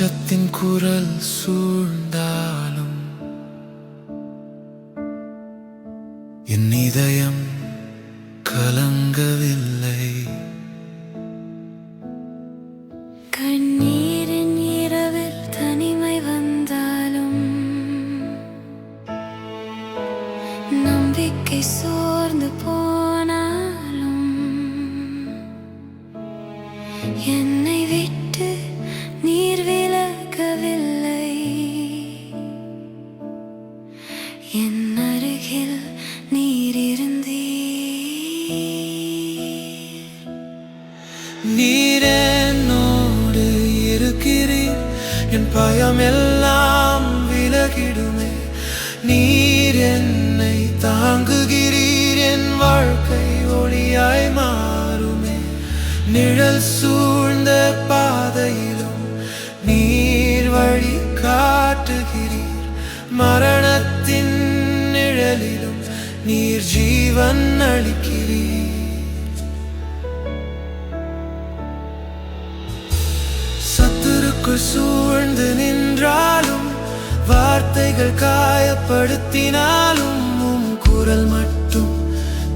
அச்சத்தின் குரல் சூழ்ந்தாலும் என் இதயம் என் பயம் எல்லாம் விலகிடுமே. நீர் என்னை தாங்குகிறீர் என் வாழ்க்கை ஒளியாய் மாறுமே. நிழல் சூழ்ந்த பாதையிலும் நீர் வழி காட்டுகிறீர். மரணத்தின் நிழலிலும் நீர் ஜீவன் அளிக்க சூழ்ந்து நின்றாலும் வார்த்தைகள் காயப்படுத்தினாலும் உம் குரல் மட்டும்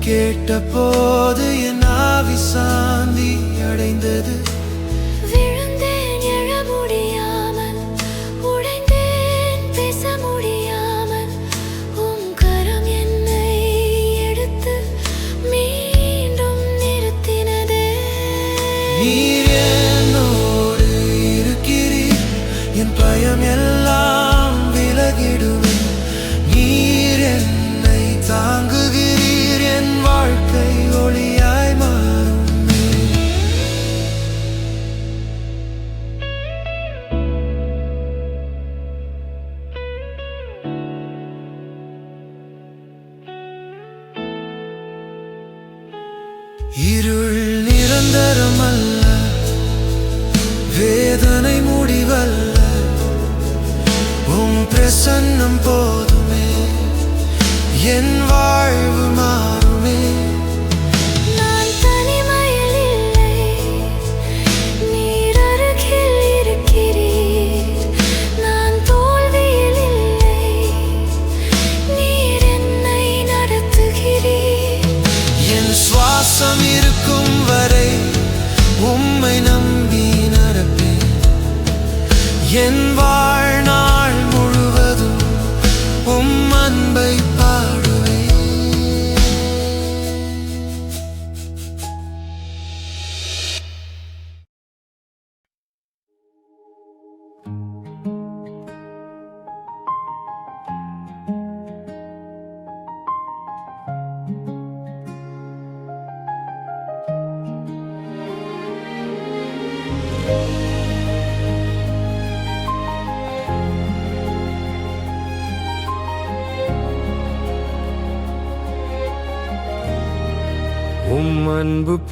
கேட்ட போது என் ஆவி சாந்தி அடைந்தது. வேதனை முடிவல்ல. உம் பிரசன்னம் போதுமே. என் வாழ்வு மாறுமே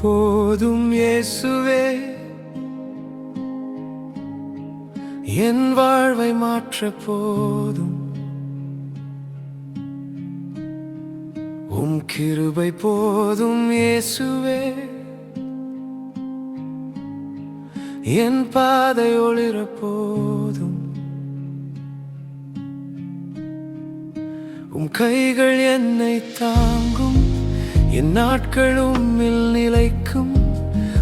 போதும் இயேசுவே. என் வாழ்வை மாற்ற போதும். உம் கிருபை போதும் இயேசுவே. என் பாதை ஒளிர போதும். உம் கைகள் என்னை தான் என் நாட்களும் நிலைக்கும்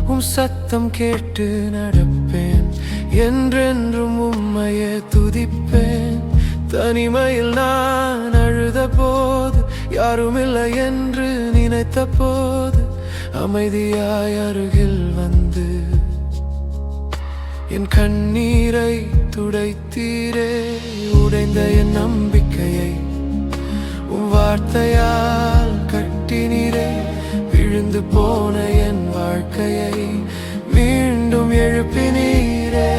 உம் சத்தம் கேட்டு நடப்பேன். என்றென்றும் உம்மையே துதிப்பேன். தனிமையில் நான் அழுத போது யாருமில்லை என்று நினைத்த போது அமைதியாய் அருகில் வந்து என் கண்ணீரை துடைத்தீரே. உடைந்த என் நம்பிக்கையை உம் வார்த்தையால் கட்டினீரே விழுந்து போன என் வாழ்க்கையை மீண்டும் எழுப்பினீரே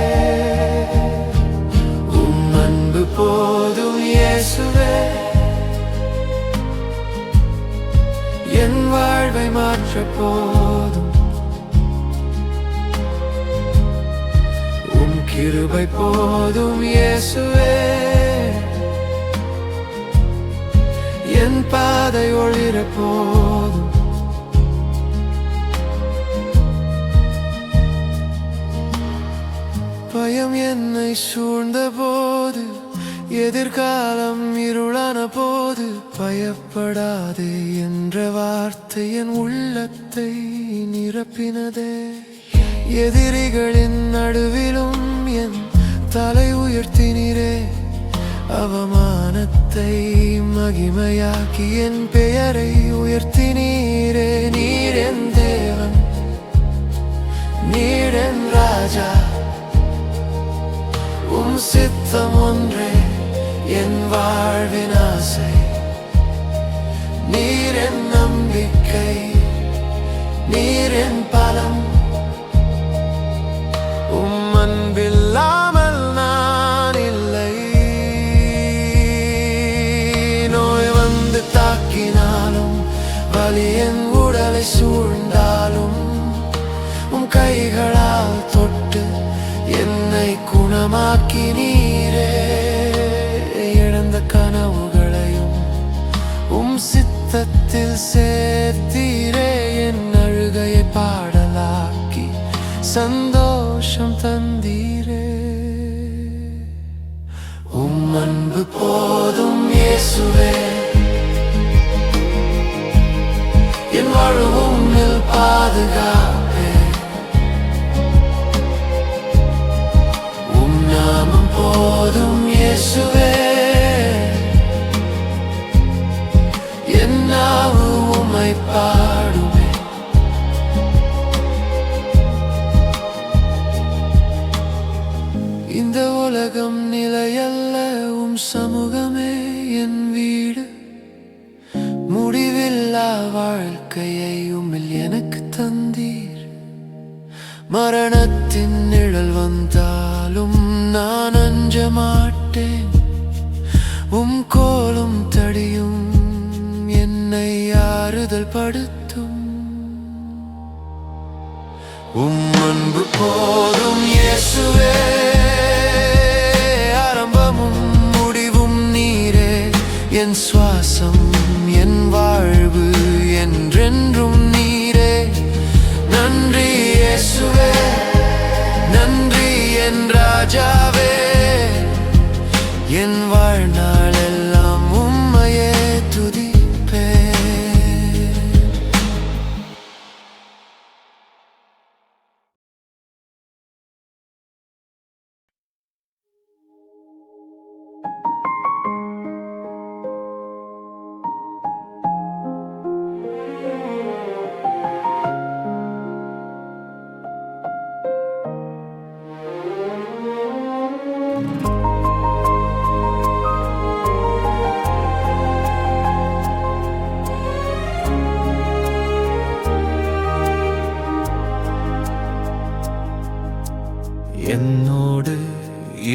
உம் அன்பு போதும் இயேசுவே. என் வாழ்வை மாற்ற போதும். உம் கிருபை கிருபை போதும் இயேசுவே. ஒளிர போதும் பயம் என்னை சூழ்ந்த போது எதிர்காலம் இருளான போது பயப்படாதே என்ற வார்த்தை என் உள்ளத்தை நிரப்பினதே எதிரிகளின் நடுவிலும் என் தலை உயர்த்தினீரே அவமானத்தை மகிமையாக்கி என் பெயரை உயர்த்தி நீரே நீரன் தேவன். நீரன் ராஜா. உம் சித்தம் ஒன்றே என் வாழ்வின் ஆசை. நீர் நம்பிக்கை நீரன் பலம். குணமாக்கி நீரே. இழந்த கனவுகளையும் உம் சித்தத்தில் சேர்த்தீரே. என் அழுகையை பாடலாக்கி சந்தோஷம் தந்தீரே. உம் அன்பு போதும் இயேசுவே. என் வாழ்வும் பாதுகா இயேசுவே. என் நாவு பாடுமே இந்த உலகம் நிலையல்ல உம் சமூகமே என் வீடு. முடிவில்லா வாழ்க்கையை உம்மில் எனக்கு தந்தீர். மரணத்தின் நிழல் வந்தாலும் நான் அஞ்ச மாட்டேன். உம் கோலும் தடியும் என்னை ஆறுதல் படுத்தும். உம் அன்பு போதும் இயேசுவே. ஆரம்பமும் முடிவும் நீரே. என் சுவாசம் என் வாழ்வு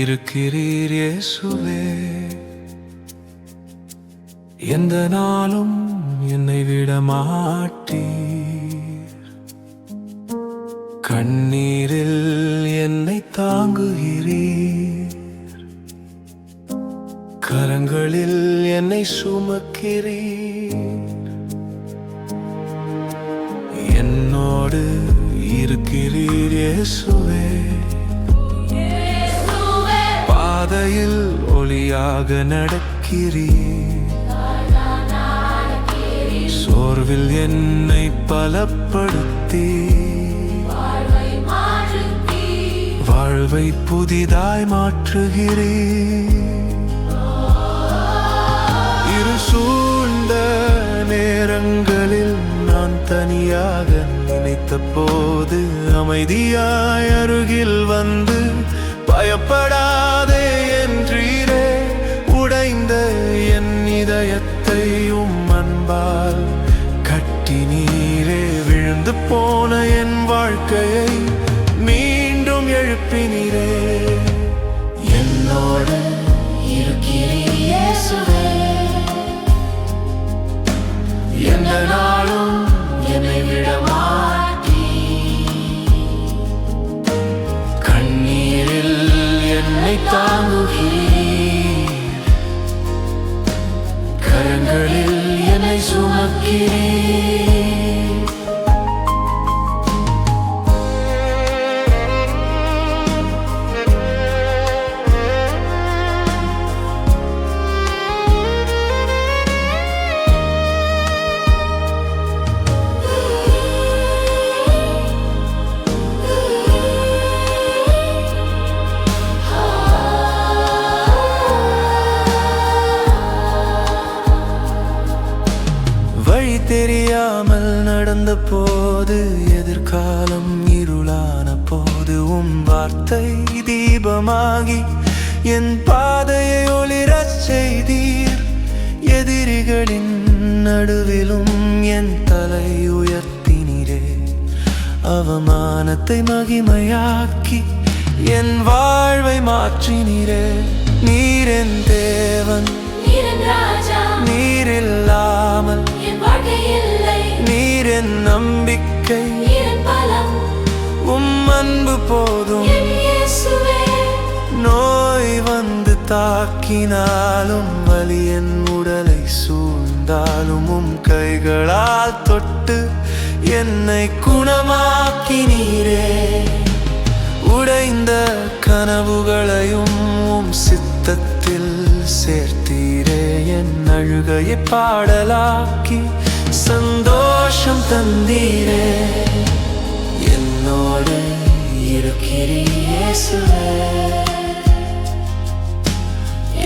இருக்கிறீர் இயேசுவே. எந்த நாளும் என்னை விட மாட்டீர். கண்ணீரில் என்னை தாங்குகிறீர். கரங்களில் என்னை சுமக்கிறீர். என்னோடு இருக்கிறீர் இயேசுவே. பாதையில் ஒளியாக நடக்கிறீ சோர்வில் என்னை பலப்படுத்தி வாழ்வை புதிதாய் மாற்றுகிறீர். இரு சூழ்ந்த நேரங்களில் நான் தனியாக நினைத்த போது அமைதியாய் அருகில் வந்து பயப்படாதே என்றீரே உடைந்த என் இதயத்தை உம் அன்பால் கட்டி நீரே விழுந்து போன என் வாழ்க்கையை மீண்டும் எழுப்பினீரே. சுமக்கிறீர் தெரியாமல் நடந்த போது எதிர்காலம் இருளான போது உம் வார்த்தை தீபமாகி என் பாதையை ஒளிரச் செய்தீர். எதிரிகளின் நடுவிலும் என் தலை உயர்த்தினீரே. அவமானத்தை மகிமையாக்கி என் வாழ்வை மாற்றினீரே. நீரென் தேவன். நீரன் நீரில்லாமல் என் நம்பிக்கை. உம் அன்பு போதும். நோய் வந்து தாக்கினாலும் வலி என் உடலை சூழ்ந்தாலும் உம் கைகளால் தொட்டு என்னை குணமாக்கினீரே உடைந்த கனவுகளையும் உம் சித்தத்தில் சேர்த்தீரே. என் அழுகையை பாடலாக்கி சந்தோஷம் தந்தீரே. என்னோடு இருக்கிறீர் இயேசுவே.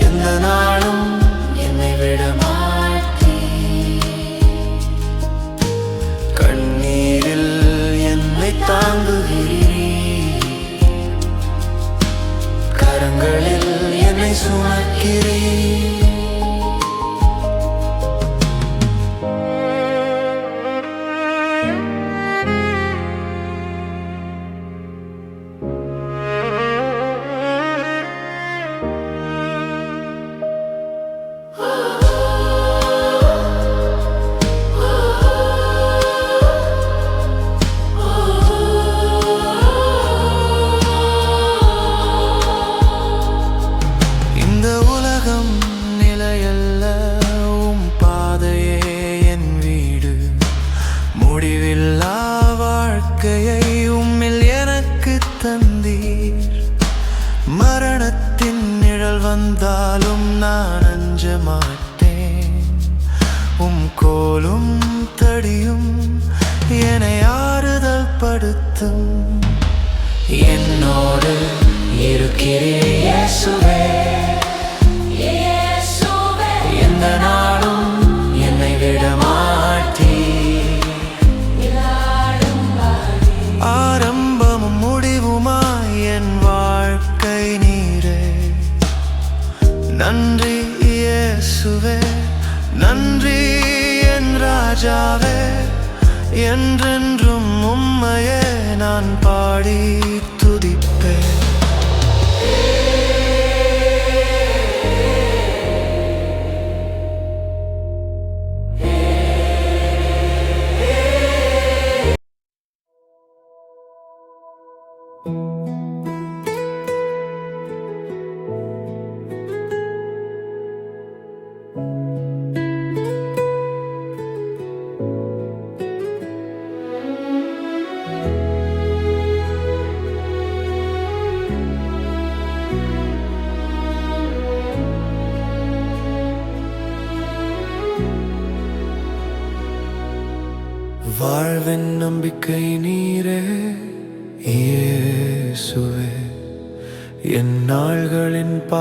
எந்த நாளும் என்னை விட மாட்டீர். கண்ணீரில் என்னை தாங்குகிறீர். நான் அஞ்ச மாட்டேன். உம் கோலும் தடியும் என்னை ஆறுதல் படுத்தும் என்னோடு இருக்கிறீர் இயேசுவே. இயேசுவே. எந்த நாளும் ராஜாவே என்றென்றும் உம்மையே நான் பாடி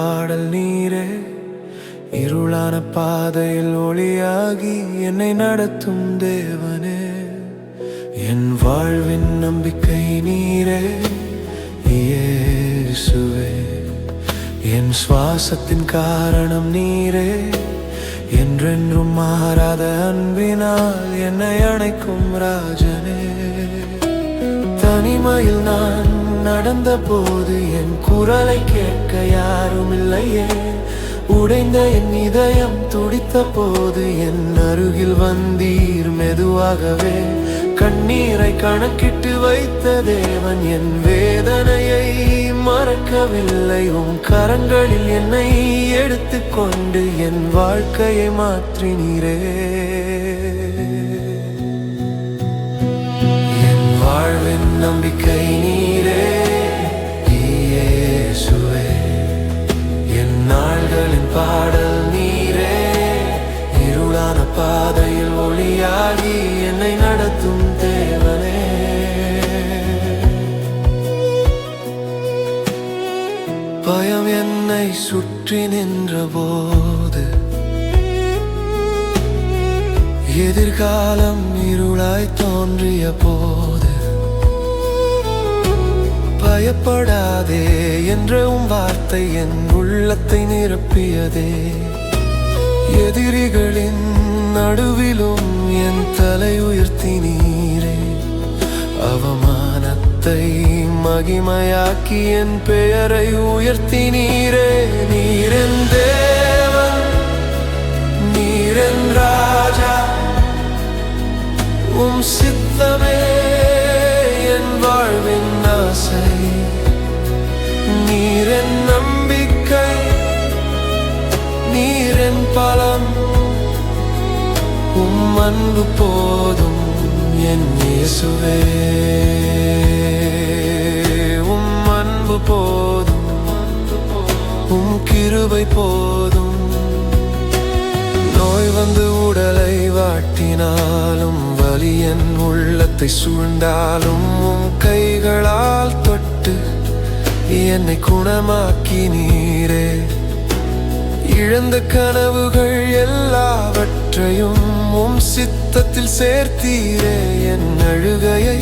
பாடல் நீரே இருளான பாதையில் ஒளியாகி என்னை நடத்தும் தேவனே. என் வாழ்வின் நம்பிக்கை நீரே இயேசுவே. என் சுவாசத்தின் காரணம் நீரே என்றென்றும் மாறாத அன்பினால் என்னை அணைக்கும் ராஜனே. தனிமையில் நான் நடந்த போது என் குரலை கேட்க யாரும் இல்லையே உடைந்த என் இதயம் துடித்த போது என் அருகில் வந்தீர் மெதுவாகவே. கண்ணீரை கணக்கிட்டு வைத்த தேவன் என் வேதனையை மறக்கவில்லை. உன் கரங்களில் என்னை எடுத்துக்கொண்டு என் வாழ்க்கையை மாற்றினீரே. வாழ்வின் நம்பிக்கை நீரே இயேசுவே. என் நாள்களின் பாடல் நீரே இருளான பாதையில் ஒளியாகி என்னை நடத்தும் தேவனே. பயம் என்னை சுற்றி நின்ற போது எதிர்காலம் இருளாய் தோன்றிய போது பயப்படாதே என்ற உன் வார்த்தை என் உள்ளத்தை நிரப்பியதே. எதிரிகளின் நடுவிலும் என் தலை உயர்த்தி நீரே அவமானத்தை மகிமையாக்கி என் பெயரை உயர்த்தி நீரே நீரன் தேவன் நீரென் ராஜா உம் சித்தமே என் வாழ்வின் நீரன் நம்பிக்கை நீரன் பலம். உம் அன்பு போதும் என் இயேசுவே. உம் அன்பு போதும் உம் கிருபை போதும். நோய் வந்து உடலை வாட்டினாலும் வலி என் உள்ளத்தை சூழ்ந்தாலும் உம் கைகளால் தொட்டு என்னை குணமாக்கி நீரே. இழந்த கனவுகள் எல்லாவற்றையும் உம் சித்தத்தில் சேர்த்தீரே. என் அழுகையை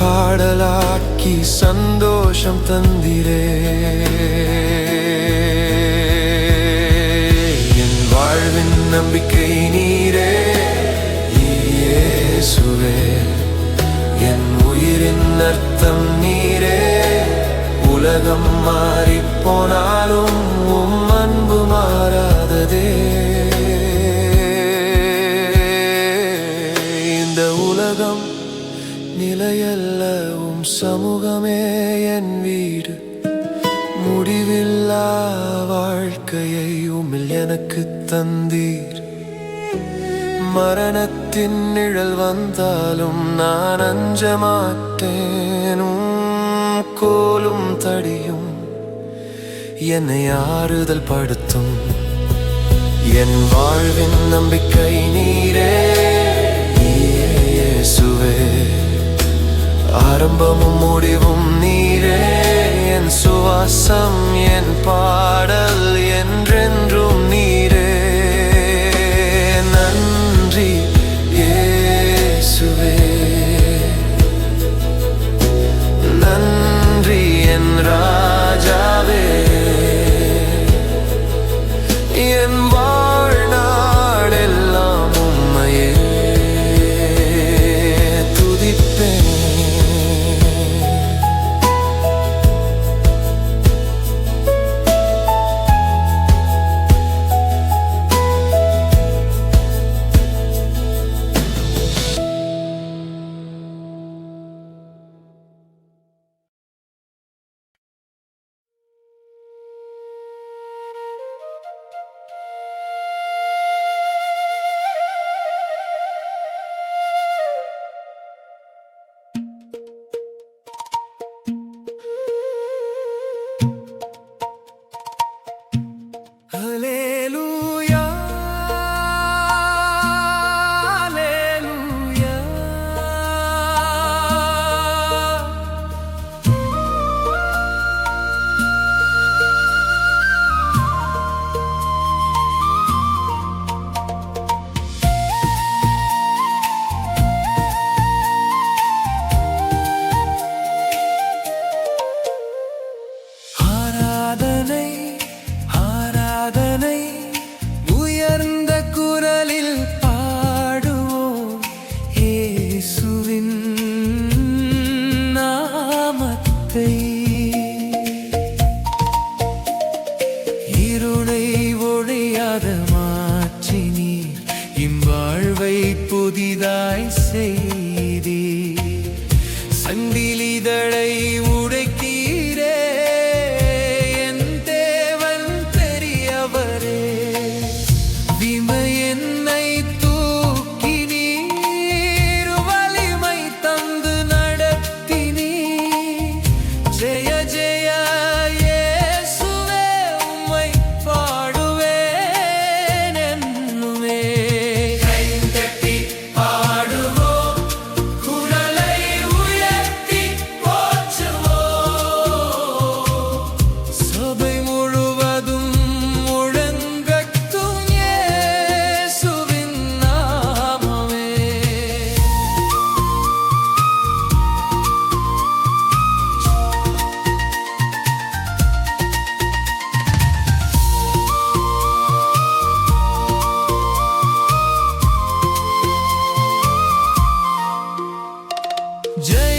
பாடலாக்கி சந்தோஷம் தந்திரே. என் வாழ்வின் நம்பிக்கை நீ உலகம் மாறி போனாலும் உம் அன்பு மாறாததே. இந்த உலகம் நிலையல்ல உம் சமூகமே என் வீடு. முடிவில்லா வாழ்க்கையை உமில் எனக்கு தந்தீர். மரணத்தின் நிழல் வந்தாலும் நான் அஞ்ச மாட்டேனும் கோலும் தடியும் என்னை ஆறுதல் படுத்தும். என் வாழ்வின் நம்பிக்கை நீரே சுவே ஆரம்பமும் முடிவும் நீரே என் சுவாசம் Jay.